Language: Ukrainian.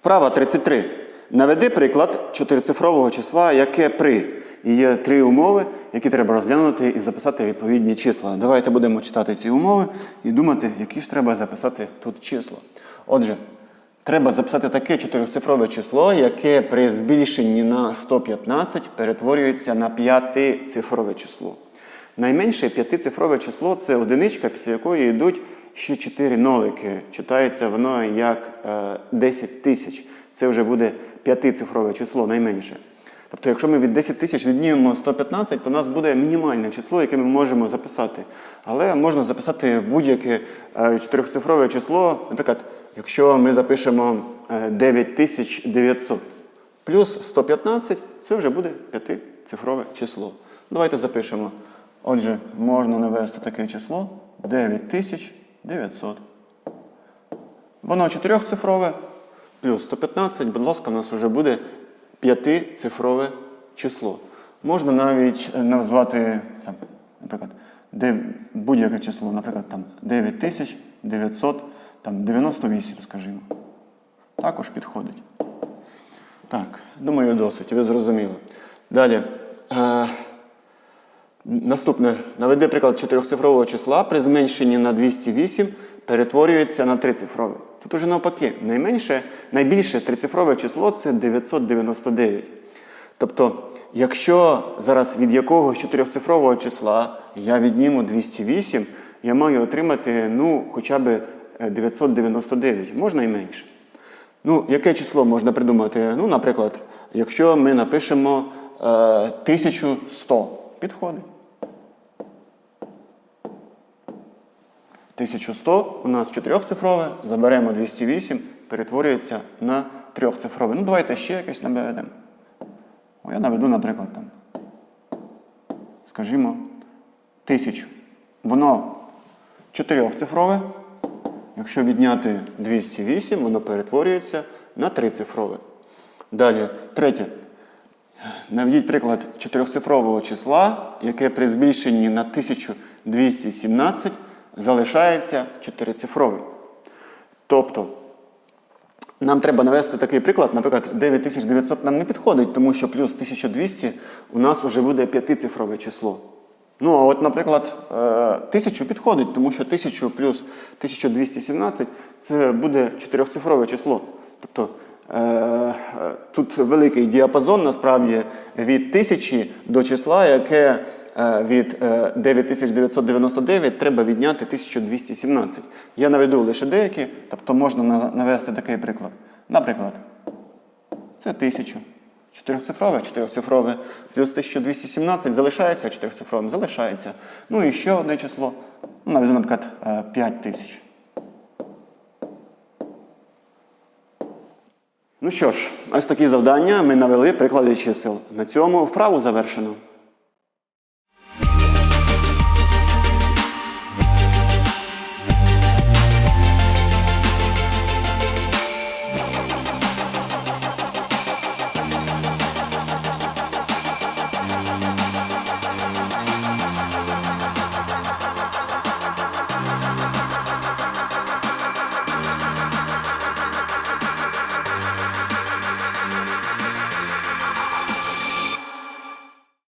Вправа 33. Наведи приклад чотирицифрового числа, яке при. І є три умови, які треба розглянути і записати відповідні числа. Давайте будемо читати ці умови і думати, які ж треба записати тут числа. Отже, треба записати таке чотирицифрове число, яке при збільшенні на 115 перетворюється на п'ятицифрове число. Найменше п'ятицифрове число це одиничка, після якої йдуть ще 4 нолики. Читається воно як е, 10 тисяч. Це вже буде п'ятицифрове число найменше. Тобто, якщо ми від 10 тисяч віднімемо 115, то у нас буде мінімальне число, яке ми можемо записати. Але можна записати будь-яке е, чотирьохцифрове число. Наприклад, якщо ми запишемо е, 9900 плюс 115, це вже буде п'ятицифрове число. Давайте запишемо. Отже, можна навести таке число 9900. Воно чотирьохцифрове плюс 115, будь ласка, у нас вже буде п'ятицифрове число. Можна навіть е, назвати, там, наприклад, будь-яке число, наприклад, там 9998, скажімо. Також підходить. Так, думаю, досить, ви зрозуміли. Далі. Е, наступне. Наведи приклад чотирьохцифрового числа при зменшенні на 208 перетворюється на трицифрове. Тут уже навпаки, найменше, найбільше трицифрове число це 999. Тобто, якщо зараз від якогось чотирьохцифрового числа я відніму 208, я маю отримати ну, хоча б е, 999, можна і менше. Ну, яке число можна придумати? Ну, наприклад, якщо ми напишемо е, 1100, підходить. 1100 у нас чотирьохцифрове, заберемо 208, перетворюється на трьохцифрове. Ну, давайте ще якесь наведемо. Я наведу, наприклад, там. Скажімо, 1000. Воно чотирьохцифрове. Якщо відняти 208, воно перетворюється на трицифрове. Далі, третє. Наведіть приклад чотирьохцифрового числа, яке при збільшенні на 1217 залишається чотирицифровим. Тобто, нам треба навести такий приклад, наприклад, 9900 нам не підходить, тому що плюс 1200 у нас вже буде п'ятицифрове число. Ну, а от, наприклад, е, 1000 підходить, тому що 1000 плюс 1217 це буде чотирьохцифрове число. Тобто е, е, тут великий діапазон насправді від 1000 до числа, яке е, від е, 9999 треба відняти 1217. Я наведу лише деякі, тобто можна навести такий приклад. Наприклад, це 1000. Чотирьохцифрове, чотирьохцифрове, плюс 1217 залишається чотирьохцифровим, залишається. Ну і ще одне число. Ну, наведу, наприклад, е, 5000. Ну що ж, ось такі завдання ми навели приклади чисел. На цьому вправу завершено.